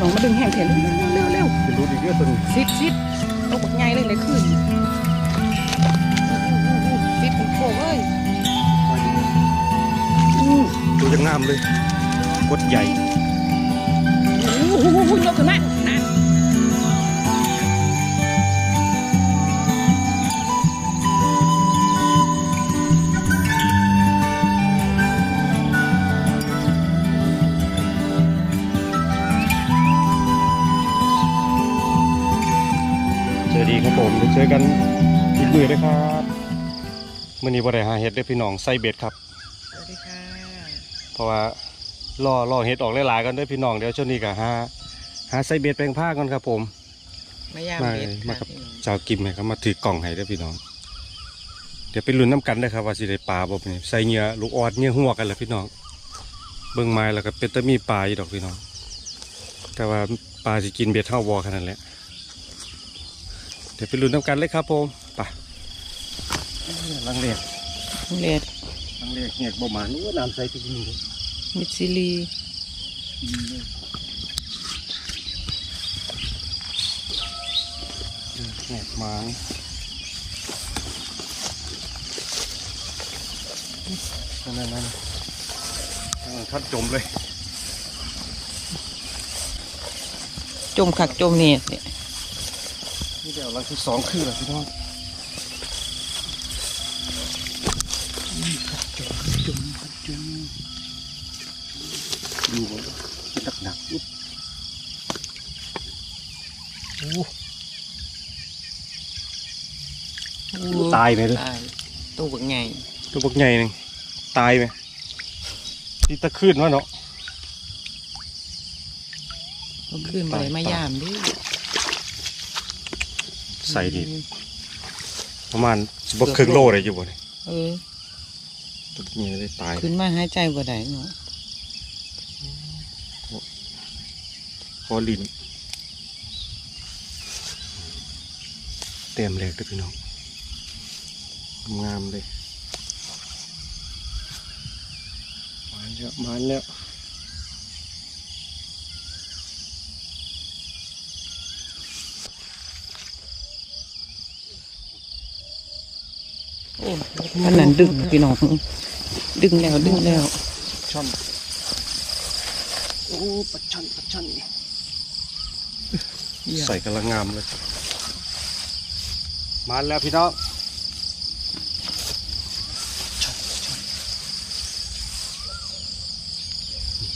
น้องมาดึงแห้งเถอะเร็วเร็วเป็นรูดอีกเยอะตัวนี้ซิดซิดตกบักใหญ่เลยเลยขึ้นซิดมันโค้งเลยตัวยังงามเลยกดใหญ่โอ้โหยกขึ้นมา ครับผมเดี๋ยวเจอกันอีกมือเลยครับมื่อนี้บ่ได้หาเห็ดเด้อพี่น้องใส่เบ็ดครับสวัสดีค่ะเพราะว่าล่อล่อเห็ดออกหลายๆกันเด้อพี่น้องเดี๋ยวช่วงนี้ก็หาหาใส่เบ็ดแปลงผ้ากันครับผมมายามมาเบ็ดมาค่ะกับชาวกิมให้เขามาถือกล่องให้เด้อพี่น้อง เดี๋ยวไปลุ้นน้ำกันเด้อครับว่าสิได้ปลาบ่นี่ใส่เหงื่อลูกออดเหงื่อหัวกันแหละพี่น้องเบิ่งไม้แล้วก็เป็นตะมีปลาอยู่ดอกพี่น้อง แต่ว่าปลาสิกินเบ็ดเท่าวอขนาดนั้นแหละ เดี๋ยวไปลุ้นน้ำกันเลยครับผมไปลังเลกเลียดลังเลกเหียกบ่มานู้น้ำใสจริงๆเลยมิดซิลีเหียกมานั่นนั่นนั่นทัดจมเลย จมขักจมเนี่ย เนี่ยนี่เดี๋ยวเราคือสองคือเหรอพี่น้องจมจมดูมันเป็นหนักหนักๆอุ๊บโอ้ตายไหมเลยตายตัวบักใหญ่ตัวบักใหญ่หนึ่งตายไหมที่ตะขึ้นวะเนาะมันขึ้นไปมายามดิ ใส่ดีประมาณสิบครึ่งโลเลยอยู่บ่เนี่ยเออตัวนี้ได้ตายขึ้นมาหายใจบ่ได้เนาะคอลินเต็มเลยเด้อพี่น้องงามเลยมาแล้วมาแล้ว อ้มันนั่นดึงพี่น้องดึงแล้วดึงแล้วช่อนโอ้ปลาช่อนปลาช่อนใส่กำลังงามเลย มาแล้วพี่น้องช่อนช่อน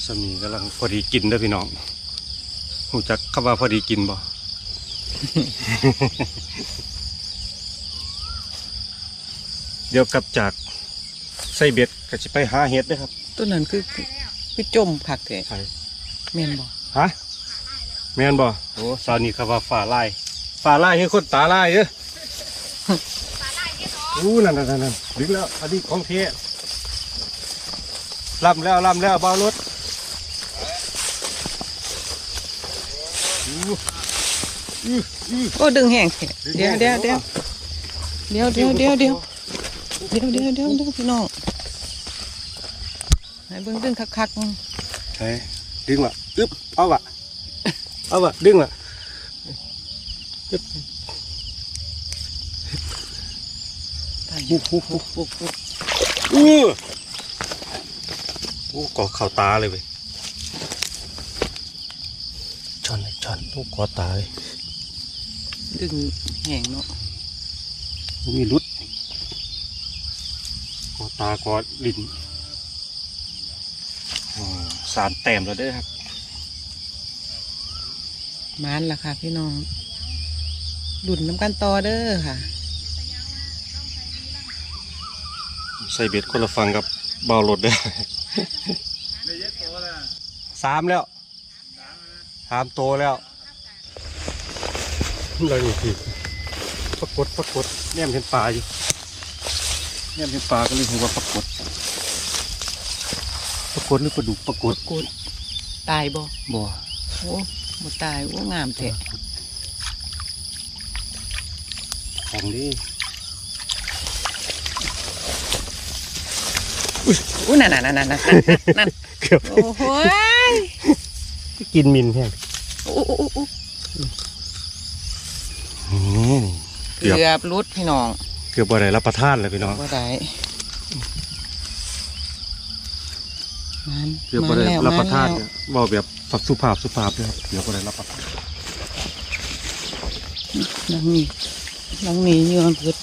สามีกำลังพอดีกินเด้อพี่น้องหูจักคำว่าพอดีกินบ่ เดี๋ยวกลับจากไส้เบ็ดก็จะไปหาเห็ดเด้อครับ ตัวนั้นคือคือจมขักแท้ใช่แม่นบ่ฮะแม่นบ่โอ้สาวนี่คำว่าฝ่าลายฝ่าลายให้คนตาลายเอ้ออู้นั่นนั่นนั่นนั่นดึงแล้วอันนี้ของเทล่ำแล้วล่ำแล้วเบารถอู้อื้ออื้อโอ้ดึงแห้งแท้เดี๋ยวเดี๋ยวเดี๋ยวเดี๋ยวเดี๋ยวเดี๋ยว เดี๋ยวเดี๋ยวเดี๋ยวเดี๋ยวเดี๋ยวพี่น้องให้เบิ่งดึงคักๆใช่ดึงว่ะอึ๊บเอาว่ะเอาว่ะดึงว่ะอึ๊บปุ๊บปุ๊บปุ๊บปุ๊บปุ๊บอื้อโอ้กอเข่าตาเลยเว้ยชอนเลยชอนโอ้กอตาเลยดึงแห้งเนาะมีรุด กอตากอลิ้นอ๋อสารแต้มแล้วเด้อครับมานล่ะค่ะ พี่น้องดุนน้ำกันต่อเด้อค่ะ ใส่เบ็ดคนละฟังกับเบารถเด้อสามแล้วสามโตแล้วเราอยู่ที่ปรากฏปรากฏแนมเห็นปลาอยู่ แนมเห็นปลาก็เลยหัวาปรากฏปรากฏหรือปลาดุกปรากฏกดตายบ่บ่โอ้บ่ตายโอ้งามแท้ของดีอู้นั่นนั่นนั่นนั่นนั่นเกือบโอ้โหยกินมินแห้งโอ้โอ้โอ้โอ้นี่เกืเกือบอบรุดพี่น้อง เกือบบ่ได้รับประทานเลยพี่น้องว่าได้มันเกือบบ่ได้แล้วรับประทานมเนี่ยบอกแบบสุภาพสุภาพเลยครับเกือบบ่ได้รับประทานแล้วนังนี่นังนี่เยื่อมันเพิด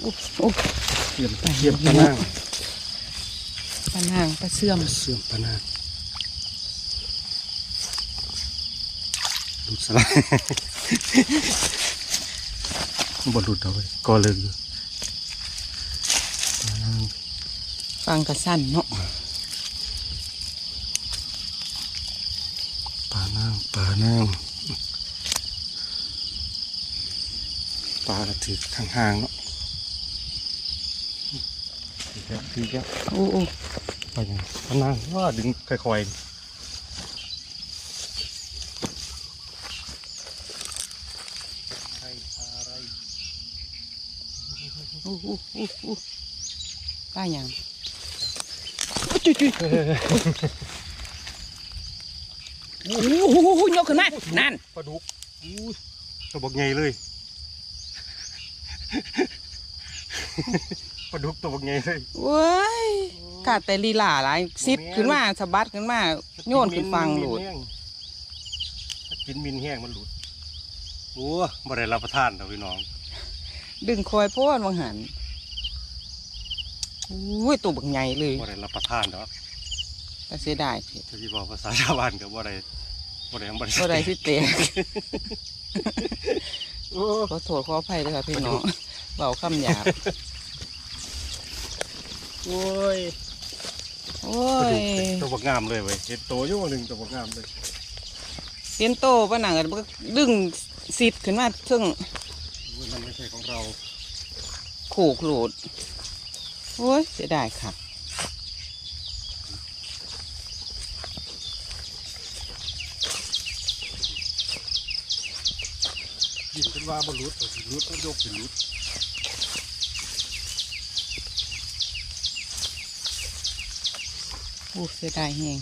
โอ้โอ้เยี่ยมเยี่ยมปะนางปลานางปลาเสื่อมเสื่อมปะนาง ดูดสลายบ่หลุดเอาไว้ก็เลยอยู่ปะนางฟังกระสั้นเนาะปลานางปลานางปลาถือทางห่างๆเนาะถือแค่ถือแค่โอ้โอ้ไปยังปลานางว่าดึงค่อยๆ อ้โอ้โอ้โอ้ป้าหยังจุ๊จุ๊โอ้โหยกขึ้นมานั่นปลาดุกอู้ยตัวบักใหญ่เลยปลาดุกตัวบักใหญ่เลยเว้ยกาแต่ลีลาหลายซิดขึ้นมาสะบัดขึ้นมาโยนขึ้นฟังโหลดกินมินแห้งมันหลุดโอ้บ่ได้รับประทานเด้อพี่น้อง ดึงคอยโพดวังหันอุ้ยตัวบักใหญ่เลยบ่ได้รับประทานดอกแต่เสียดายเถอะถ้าสิบอกภาษาชาวบ้านก็บ่ได้บ่ได้หยังบ่ได้ก็ได้ที่เตะโอ้ขอโทษขออภัยด้วยค่ะพี่น้องเบาคำหยาบโอ้ยโอ้ยตัวบักงามเลยเว้ยเห็นโตอยู่หนึงตัวบักงามเลยเตียนโตป้าหนังกันดึงซิดขึ้นมาซึ่งโอ้ย มันไม่ใช่ของเราโขกโหลดโอ้ยเสียดายค่ะยินเป็นว่าบ่หลุดเอาสิหลุดก็ยกสิหลุดโอ้เสียดายแหง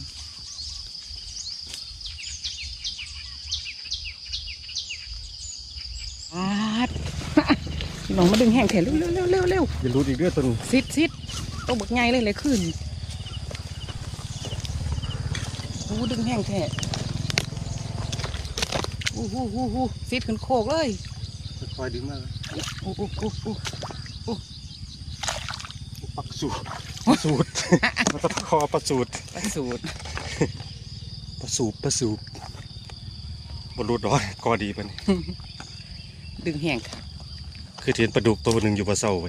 อาด พี่น้องมาดึงแห้งแถเร็วเร็วเร็วเร็วเร็วอย่าหลุดอีกเด้อตัวนี้ซิดซิดตัวบักใหญ่เลยเลยขึ้นโอ้ดึงแห้งแท้โอ้โหโอ้โหซิดขึ้นโคกเลยค่อยๆดึงมาโอ้โหโอ้โหโอ้ปักสูตรปักสูตรมันจะคอประสูตรประสูตรประสูบประสูบรลุดร้อยก็ดีปะนี่ดึงแห้งค่ะ คือเทียนปลาดุกตัวหนึ่งอยู่ปลาเศร้าไป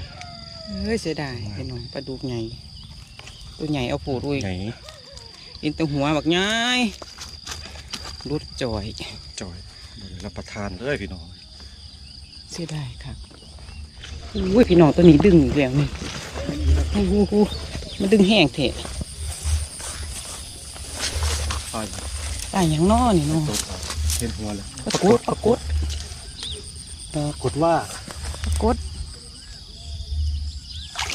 เฮ้ยเสียดายพี่น้องปลาดุกใหญ่ ตัวใหญ่เอาโผล่ด้วยไหนอินแตัวหัวบักใหญ่รุดจ่อยจอยบริรับประทานเลยพี่น้องเสียดายค่ะอุ้ยพี่น้องตัวนี้ดึงอีกแล้วนี่โอ้โหมันดึงแห้งเถอะไปตายอย่างน้อนี่น้องตัวขาเห็นหัวเลยปรากฏปรากฏปรกดว่าา กฏ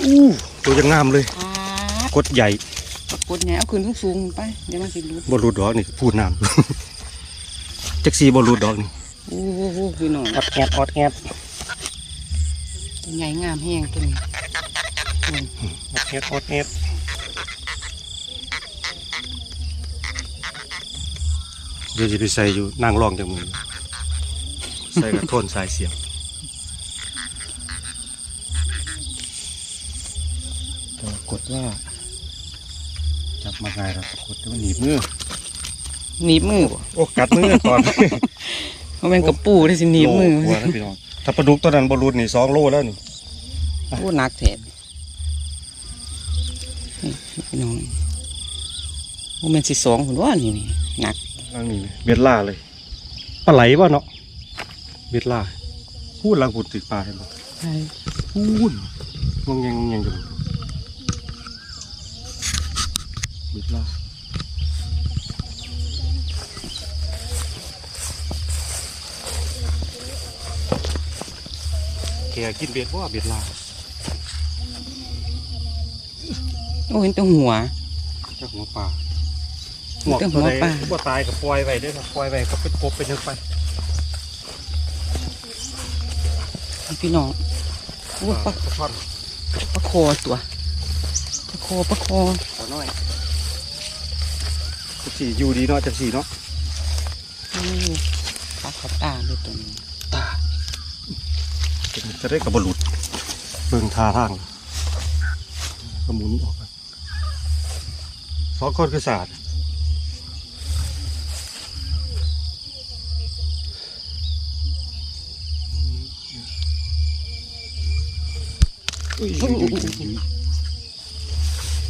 อู้ตัวยังงามเลยอ่ากดใหญ่ปรากฏไงเอาขึ้นสูงๆไปเดี๋ยวมันสิรุดบรลุดดอกนี่พูดน้ำจักซีบรลุดดอกนี่โอ้โหพี่น้องอดแอดอดแอดตัวใหญ่งามแห้งตัวนี้อืมอดแอดอดแอดเดี๋ยวจะไปใส่อยู่นั่งรองจังมือใส่กระโทนสายเสียง ปรากฏว่าจับมาไงเราปรากฏว่าหนีบมือหนีบมือบ่โอ้กัดมือก่อนเพราะแม่นกระปูได้สิหนีบมือโลกว่าแล้วพี่น้องถ้าปลาดุกตัวนั้นบอลลูนนี่สองโลแล้วนี่โอ้หนักแทนนี่พี่น้องโอ้แม่นสิสองคนว่านี่นี่หนักนั่นนี่เบ็ดล่าเลยปลาไหลวะเนาะเบ็ดล่าพูดลังผุดติดปลาเห็นปะใช่พูดงงยังงงยังอยู่เบ็ดล่าแกกินเบ็ดว่าเบ็ดล่าโอ้เห็นแตัวหัวเจ้าหัวปลาเจ้าหัวปลาบ่ตายกับปล่อยไว้เด้อครับปล่อยไว้ก็เป็นกบเป็นยังไปพี่น้องโอ้ปลาปลาช่อนปลาคอตัวปลาคอปลาคอขอหน่อยจัง สีอยู่ดีเนาะจังสีเนาะโอ้ปลาขาวตาเลยตัวนี้ตาจะได้กับบหลุดเบิ่งท่าทางก็หมุนออกไปสองคนคือศาสตร์อุ้ยอุ้ยอุ้ยอุ้ย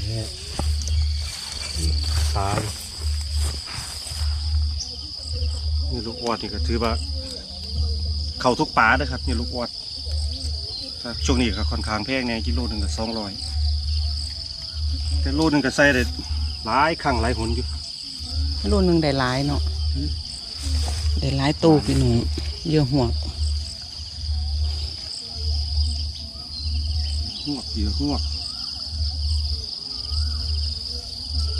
เนี่ยตาย นี่ลูกอวดนี่ก็ถือว่า เข้าทุกป่าเด้อครับนี่ลูกอวดถ้าช่วงนี้ก็ค่อนข้างแพงแน่กิโลหนึ่งก็สองร้อยแต่โลหนึ่งก็ใส่ได้หลายครั้งหลายหนอยู่รุ่นหนึ่งได้หลายเนาะได้หลายตัวพี่น้องเยอะหัวหวกเยอะหวก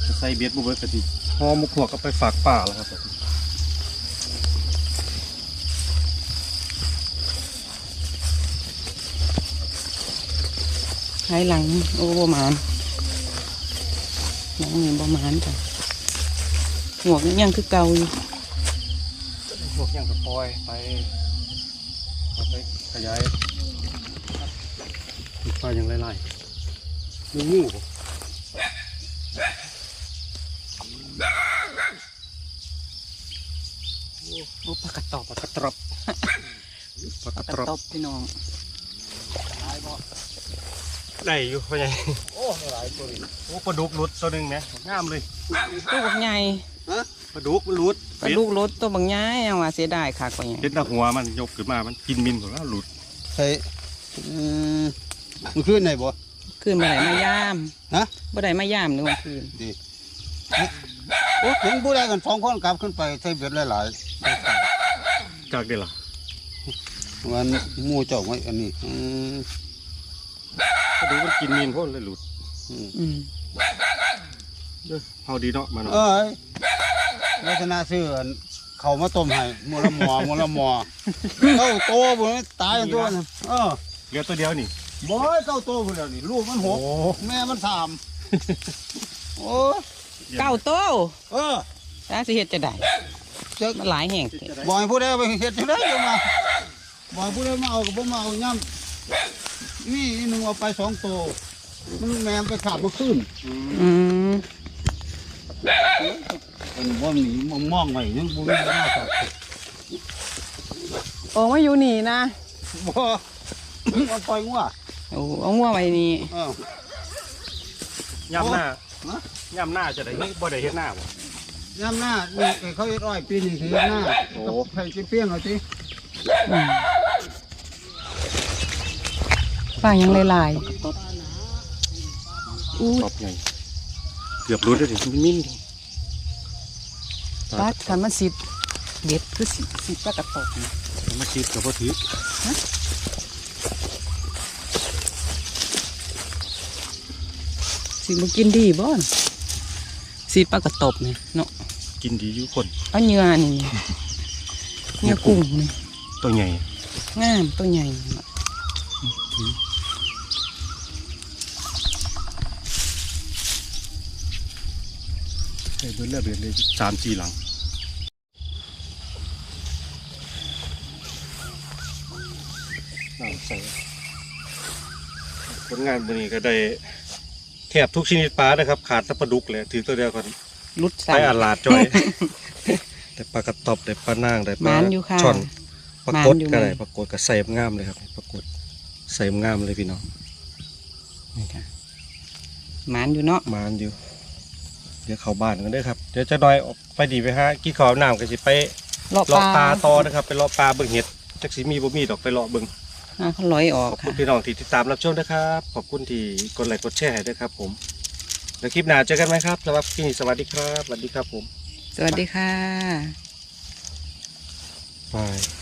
จะใส่เบ็ดบุเบิดกะทิห่อหมุกหัวก็ไปฝากป่าแล้วครับ หายหลัง โอ้ประมาณหลังเนี่ยประมาณจ้ะหัวกยังคือเก่าอยู่พวกย่างกระปอยไปเอาไปขยายปลาอย่างไรๆมีงูบ่โอ้ปลากระตอบปลากระตรอบปลากประลากตระรอบตอบพี่น้อง ได้อยู่พ่อใหญ่โอ้หลายตัวโอ้ปลาดุกหลุดตัวหนึ่งนะงามเลยตัวบักใหญ่ปลาดุกมันหลุดปลาลูกรถตัวบักใหญ่ยังว่าเสียดายค่ะก็ยังเห็นแตาหัวมันยกขึ้นมามันกินมินหมดแล้วหลุดใส่เอ่อมันขึ้นไหนบ่คืนมาไหนมายามฮะบ่ได้มายามในวันคืนดีโอ้ถึงผู้ใดกันสองคนกลับขึ้นไปใส่เบ็ดหลายจากได้ล่ะๆวันหมูเจ้าไว้อันนี้ อืมปลาดุกมันกินมินพ่นเลยหลุดอืมอืมเด้อเฮาดีเนาะมาเนาะเอ้ยลักษณะซื้ออันเขามาต้มให้หมูละหมอหมูละหมอเก้าโตบ่ได้ตายอันตัวนั้นเออเหลือตัวเดียวนี่บ่ให้เก้าโตพุ่นแล้วนี่ลูกมันหกแม่มันสามโอ้ยเก้าโตเออถ้าสิเฮ็ดจะได้เจ๊กมันหลายแห่งเถอะบ่ให้ผู้ใดเอาไปเฮ็ดจังได๋จังมาบ่ให้ผู้ใดมาเอาก็บ่มาเอาย่ำ นี่นี่หนึงเอาไปสองโตมันแม่นไปขาบมาขึ้นอืมเป็นว่ามีมองมองไว้ยังบุญหน้าครับโอ้มาอยู่นี่นะบ่มันปล่อยงัวโอ้เอางัวไว้นี่เออย่ำหน้าฮะย่ำหน้าจะได้บ่ได้เฮ็ดหน้าบ่ย่ำหน้านี่เขาเฮ็ดอ้อยปีนี้คือหน้าโอ้ใครจะเปรี้ยงเอาสิอืม ปลายังหลายๆอู้ตอบไงเกือบหลุดแล้วดิมันมินปลาคันมันสิเด็ดคือสิสิปลากระตอกนี่มาคิดกับบ่ถือสิบ่กินดีบ่นสิปลากระตบนี่เนาะกินดีอยู่คนเอาเนื้อนี่เนื้อกุ้งนี่ตัวใหญ่งามตัวใหญ่ เบิดแล้วเบิดเลยสามสี่หลังน้ำใส่ผลงานวันนี้ก็ได้แทบทุกชนิดปลานะครับ ขาดแต่ปลาดุกเลยถือตัวเดียวกันรุดไปสั่งอาลาดจ้อยแต่ปลากระตอบแต่ปลานางแต่ปหลามานอยู่ค่ะช่อนปลากดหมานอยู่ ก็ได้มั้ยปลากดก็ใส่งามเลยครับปลากดใส่งามเลยพี่น้องนี่ค่ะหมานอยู่เนาะ หมานอยู่ เดี๋ยวเข้าบ้านกันเด้อครับ เดี๋ยวจะน้อยออกไปดีไปฮะกี่ขาวน้ำก็สิไปเลาะเลาะปปลาลาต่อนะครับ ไปเลาะปลาเบิ่งเห็ดจักสิมีบ่มีดอกไปเลาะเบิ่งอ่าเขาลอยออกขอบคุค่ะ ณพี่น้องที่ติดตามรับชมนะครับ ขอบคุณที่กดไลค์กดแชร์ให้ด้วยครับผมแล้วคลิปหน้าเจอกันไหมครับสำหรับคลิปนี้สวัสดีครับสวัสดีครับผมสวัสดีค่ะ บาย